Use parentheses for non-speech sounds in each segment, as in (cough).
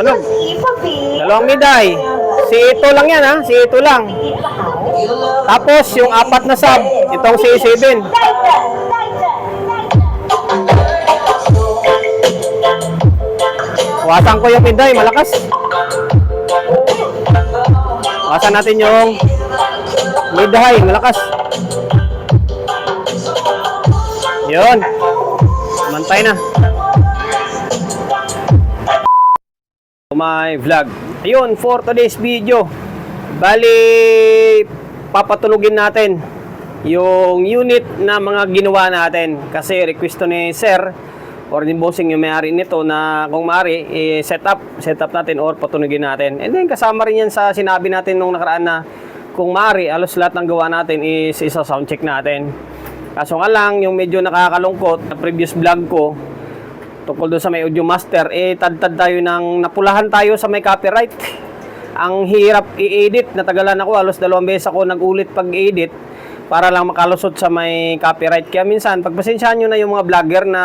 Tunog. Dalawang miday. Si ito lang yan ha. Si ito lang. Tapos yung apat na sub. Itong si 7. Wasan ko yung miday. Malakas. Wasan natin yung miday. Malakas. Yun. Mantay na. My vlog. Ayun, for today's video, bali papatulugin natin yung unit na mga ginawa natin kasi request to ni Sir or ni Bossing yung may-ari nito na kung maaari i-set up, set up natin or patunugin natin. And then kasama rin yan sa sinabi natin nung nakaraan na kung maaari, alos lahat ng gawa natin is isa sound check natin. Kaso nga lang, yung medyo nakakalungkot na previous vlog ko, tungkol doon sa may audio master, eh tad-tad tayo ng napulahan tayo sa may copyright. Ang hirap i-edit, natagalan ako, halos dalawang beses ako nag-ulit pag-edit para lang makalusot sa may copyright. Kaya minsan, pagpasensyahan nyo na yung mga vlogger na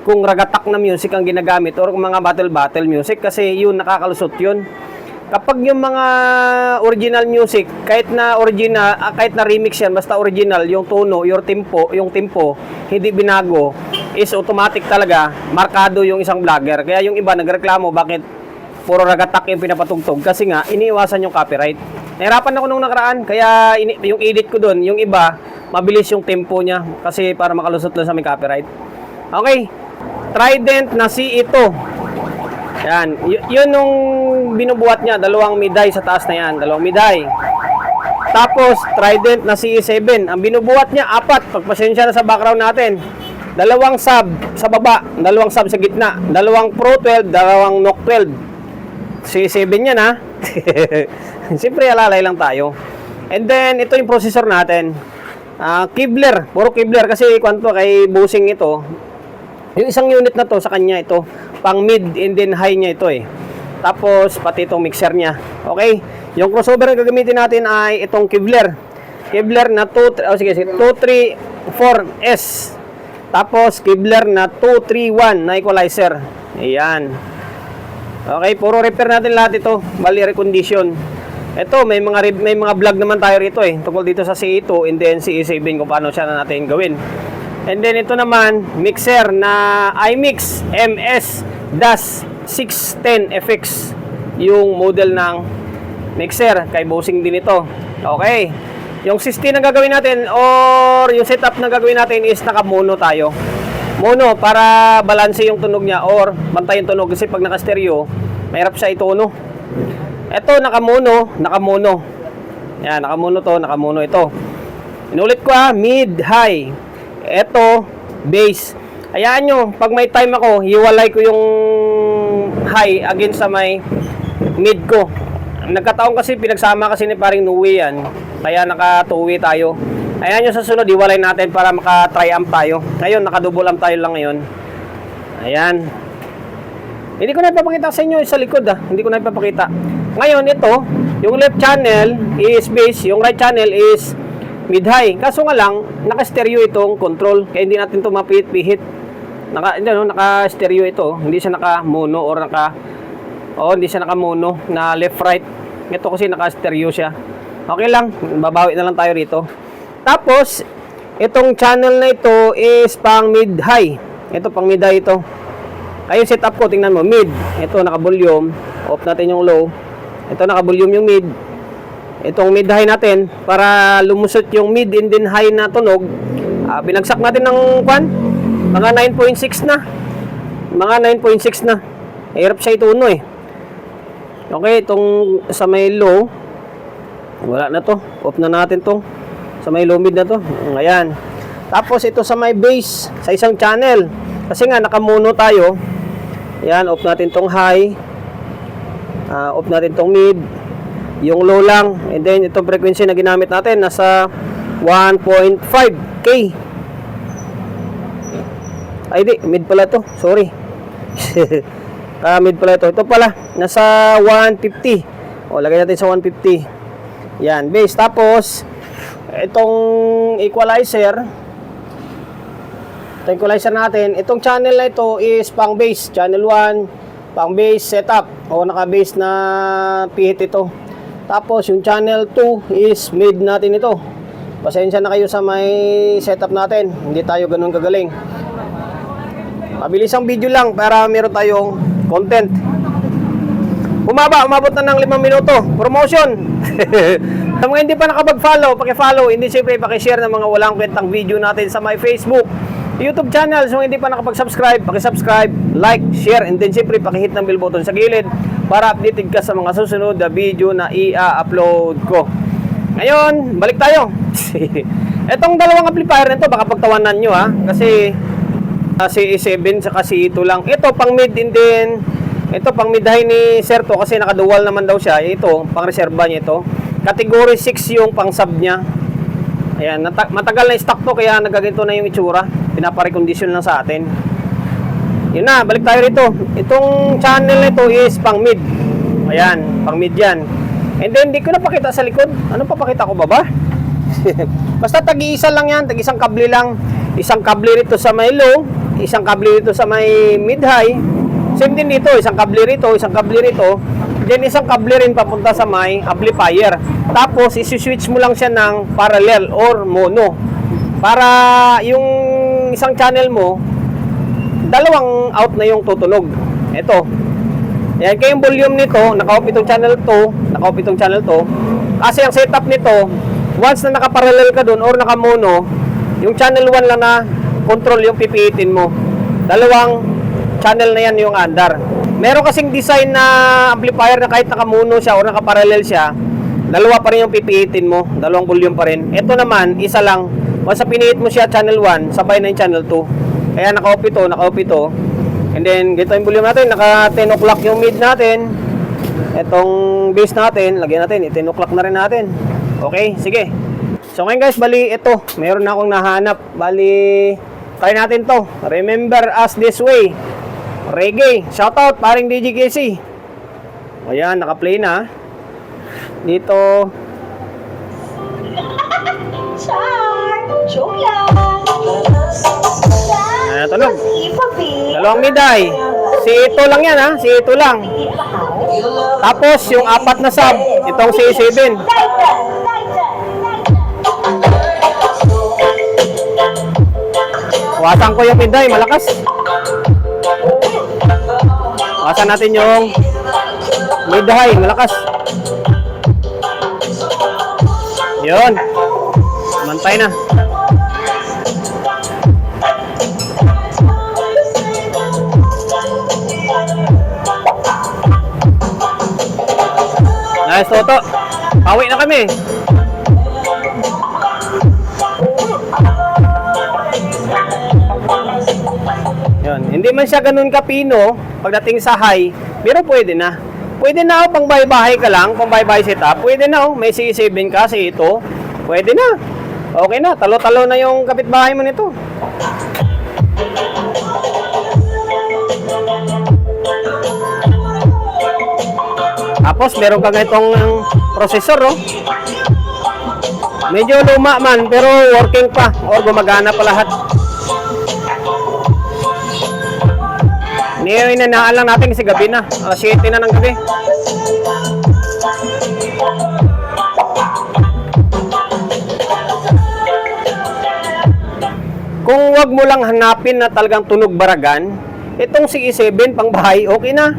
kung ragatak na music ang ginagamit or mga battle-battle music kasi yun, nakakalusot yun. Kapag yung mga original music, kahit na original, ah, kahit na remix yan, basta original, yung tono, yung tempo, yung tempo, hindi binago, is automatic talaga, markado yung isang vlogger. Kaya yung iba nagreklamo, bakit puro ragatak yung pinapatugtog? Kasi nga, iniiwasan yung copyright. Nahirapan ako nung nakaraan, kaya ini- yung edit ko doon, yung iba, mabilis yung tempo niya, kasi para makalusot lang sa may copyright. Okay, Trident na si ito. Yan, y- yun nung binubuhat niya, dalawang miday sa taas na yan, dalawang miday. Tapos, Trident na CE7. Ang binubuhat niya, apat. Pagpasensya na sa background natin. Dalawang sub sa baba, dalawang sub sa gitna, dalawang Pro 12, dalawang Noc 12. CE7 yan ha. (laughs) Siyempre, alalay lang tayo. And then, ito yung processor natin. Ah, Kibler, puro Kibler kasi kwanto kay Busing ito. Yung isang unit na to sa kanya ito, pang mid and then high niya ito eh. Tapos pati itong mixer niya. Okay? Yung crossover na gagamitin natin ay itong Kevlar. Kevlar na 2 oh sige, sige 234S. Tapos Kevlar na 231 na equalizer. Ayan. Okay, puro repair natin lahat ito. Bali recondition. Ito, may mga may mga vlog naman tayo rito eh. Tungkol dito sa CE2 and then CE7 kung paano siya na natin gawin. And then ito naman, mixer na iMix MS DAS 610 FX yung model ng mixer kay Bosing din ito. Okay. Yung 16 na gagawin natin or yung setup na gagawin natin is naka-mono tayo. Mono para balanse yung tunog niya or bantay yung tunog kasi pag naka-stereo, mahirap siya itono. Ito naka-mono, naka-mono. Yan, naka-mono to, naka-mono ito. Inulit ko ha, mid, high. Ito, bass. Hayaan nyo, pag may time ako, hiwalay ko yung high against sa may mid ko. Nagkataon kasi, pinagsama kasi ni paring Nuwi yan. Kaya naka-two-way tayo. Hayaan nyo sa sunod, hiwalay natin para maka-tri-amp tayo. Ngayon, naka-double amp tayo lang ngayon. Ayan. Hindi ko na ipapakita sa inyo sa likod ah. Hindi ko na ipapakita. Ngayon, ito, yung left channel is bass, yung right channel is mid-high. Kaso nga lang, naka-stereo itong control. Kaya hindi natin ito mapihit-pihit. Naka, hindi, no, naka-stereo ito. Hindi siya naka-mono or naka... Oh, hindi siya naka-mono na left-right. Ito kasi naka-stereo siya. Okay lang, babawi na lang tayo rito. Tapos, itong channel na ito is pang mid-high. Ito pang mid-high ito. Ayun setup ko, tingnan mo, mid. Ito naka-volume. Off natin yung low. Ito naka-volume yung mid. Itong mid high natin para lumusot yung mid and then high na tunog. Ah, binagsak natin ng kwan. Mga 9.6 na. Mga 9.6 na. Hirap siya ituno eh. Okay, itong sa may low. Wala na to. Off na natin to. Sa may low mid na to. Ayan. Tapos ito sa may base sa isang channel. Kasi nga nakamono tayo. Ayan, off natin tong high. Ah, off natin tong mid. Yung low lang. And then itong frequency na ginamit natin nasa 1.5K. Ay di, mid pala to. Sorry. (laughs) ah, mid pala ito. Ito pala, nasa 150. O, lagay natin sa 150. Yan, base. Tapos, itong equalizer, ito equalizer natin. Itong channel na ito is pang base. Channel 1, pang base setup o naka-base na pihit ito. Tapos yung channel 2 is mid natin ito. Pasensya na kayo sa may setup natin. Hindi tayo ganun kagaling. Mabilis ang video lang para meron tayong content. Bumaba, umabot na ng 5 minuto. Promotion! (laughs) sa mga hindi pa nakapag-follow, paki-follow, hindi siyempre paki-share ng mga walang kwentang video natin sa my Facebook, YouTube channel. So hindi pa nakapag-subscribe, paki-subscribe, like, share, and then siyempre paki-hit ng bell button sa gilid para updated ka sa mga susunod na video na i-upload ko. Ngayon, balik tayo. (laughs) Etong dalawang amplifier nito, baka pagtawanan nyo ha, kasi uh, si E7 saka si ito lang. Ito pang mid and then ito pang mid high ni Serto kasi nakadual naman daw siya. Ito pang reserva niya ito. Category 6 yung pang sub niya. Ayan, matagal na stock to kaya nagaganto na yung itsura. Pinapare-condition lang sa atin. Yun na, balik tayo rito. Itong channel nito is pang mid. Ayan, pang mid yan. And then, di ko napakita sa likod. Ano papakita ko ba ba? (laughs) Basta tagi-isa lang yan, tagi-isang kable lang. Isang kable rito sa may low, isang kable rito sa may mid-high. Same din dito, isang kable rito, isang kable rito. Then isang kable rin papunta sa may amplifier. Tapos isi-switch mo lang siya ng parallel or mono. Para yung isang channel mo, dalawang out na yung tutunog. Ito. Yan, kaya yung volume nito, naka-off itong channel 2, naka-off itong channel 2. Kasi ang setup nito, once na naka-parallel ka dun or naka-mono, yung channel 1 lang na control yung pipiitin mo. Dalawang channel na yan yung andar. Meron kasing design na amplifier na kahit naka-mono siya or naka-parallel siya, dalawa pa rin yung pipiitin mo, dalawang volume pa rin. Ito naman, isa lang. Once piniit mo siya channel 1, sabay na yung channel 2. Kaya naka-off ito, naka-off ito. And then, ganito yung volume natin. Naka 10 o'clock yung mid natin. Itong base natin, lagyan natin. 10 o'clock na rin natin. Okay, sige. So ngayon guys, bali ito. Meron na akong nahanap. Bali, try natin to. Remember us this way. Reggae. Shoutout, paring DJ Casey. O yan, naka-play na. Dito. (laughs) Char! Joke lang! Ayan. Ipapi! Dalawang miday. Si ito lang yan ha. Si ito lang. Tapos yung apat na sub. Itong si 7. Wasan ko yung miday. Malakas. Wasan natin yung miday. Malakas. Yun. Mantay na. Nice, Toto. Pawi na kami. Yun. Hindi man siya ganun kapino pagdating sa high, pero pwede na. Pwede na oh, pang bahay-bahay ka lang, pang bahay-bahay setup. Pwede na oh, may C7 ka, sa ito. Pwede na. Okay na, talo-talo na yung kapitbahay mo nito. Tapos meron ka ganitong processor, oh. Medyo luma man, pero working pa or gumagana pa lahat. Ngayon, inanaan lang natin kasi gabi na. Alas 7 na ng gabi. Kung wag mo lang hanapin na talagang tunog baragan, itong CE7 pang bahay, okay na.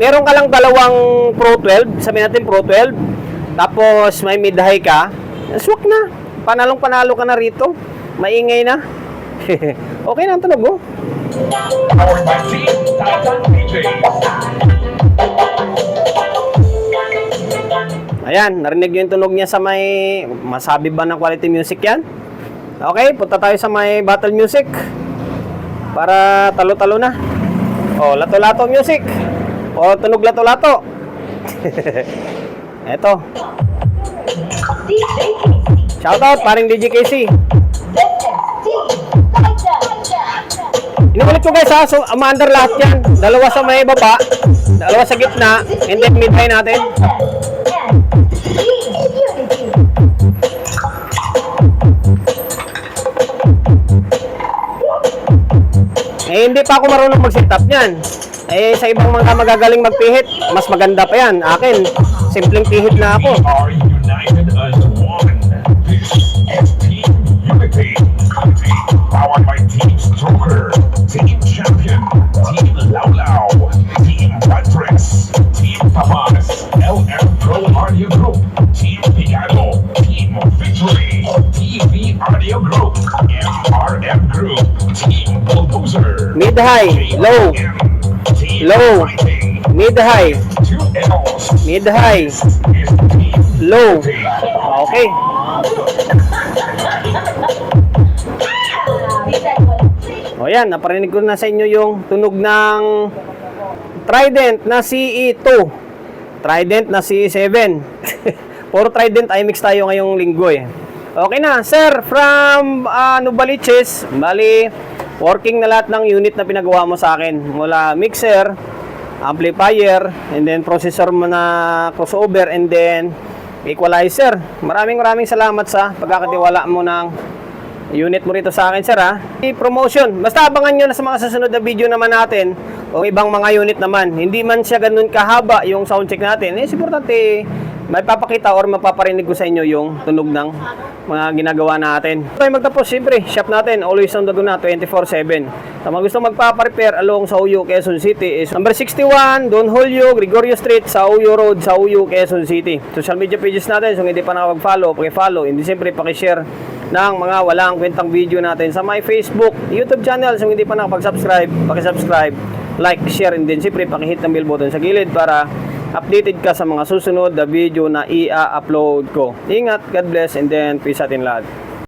Meron ka lang dalawang Pro 12, sabihin natin Pro 12, tapos may mid-high ka, swak na. Panalong panalo ka na rito. Maingay na. (laughs) okay na ang tunog mo. Powered by Team Titan. Ayan, narinig yung tunog niya sa may masabi ba ng quality music yan? Okay, punta tayo sa may battle music para talo-talo na. Oh, lato-lato music. O tunog lato-lato. (laughs) Eto. DJ Shoutout, paring DJ Casey. Inulit ko guys ha, so umaandar lahat yan. Dalawa sa may baba, dalawa sa gitna, and then mid-high natin. Unity! Eh, hindi pa ako marunong mag-setup niyan. Eh, sa ibang mga magagaling magpihit, mas maganda pa yan. Akin, simpleng pihit na ako. United as one. Unity. Unity Audio Group, Team Bulldozer, low, JM, Team Low. Two L's, mid-high, is Team low. Okay. O yan, naparinig ko na sa inyo yung tunog ng Trident na CE2. Trident na CE7. (laughs) Puro Trident IMX tayo ngayong linggo eh. Okay na, sir, from uh, Nubaliches, bali, working na lahat ng unit na pinagawa mo sa akin. Mula mixer, amplifier, and then processor mo na crossover, and then equalizer. Maraming maraming salamat sa pagkakatiwala mo ng unit mo rito sa akin, sir, ha? I-promotion. Basta abangan nyo na sa mga susunod na video naman natin o ibang mga unit naman. Hindi man siya ganun kahaba yung sound check natin. Eh, importante, may papakita or mapaparinig ko sa inyo yung tunog ng mga ginagawa natin. Tayo magtapos, siyempre, shop natin, always on the go na, 24-7. Sa mga gusto magpa-repair along sa Uyo, Quezon City is number 61, Don Julio, Gregorio Street, sa Uyo Road, sa Uyo, Quezon City. Social media pages natin, so hindi pa nakapag-follow, paki-follow, hindi siyempre paki-share ng mga walang kwentang video natin sa my Facebook, YouTube channel. So hindi pa nakapag-subscribe, paki-subscribe, like, share, and then siyempre paki-hit ng bell button sa gilid para updated ka sa mga susunod na video na i-upload ko. Ingat, God bless, and then peace atin lahat.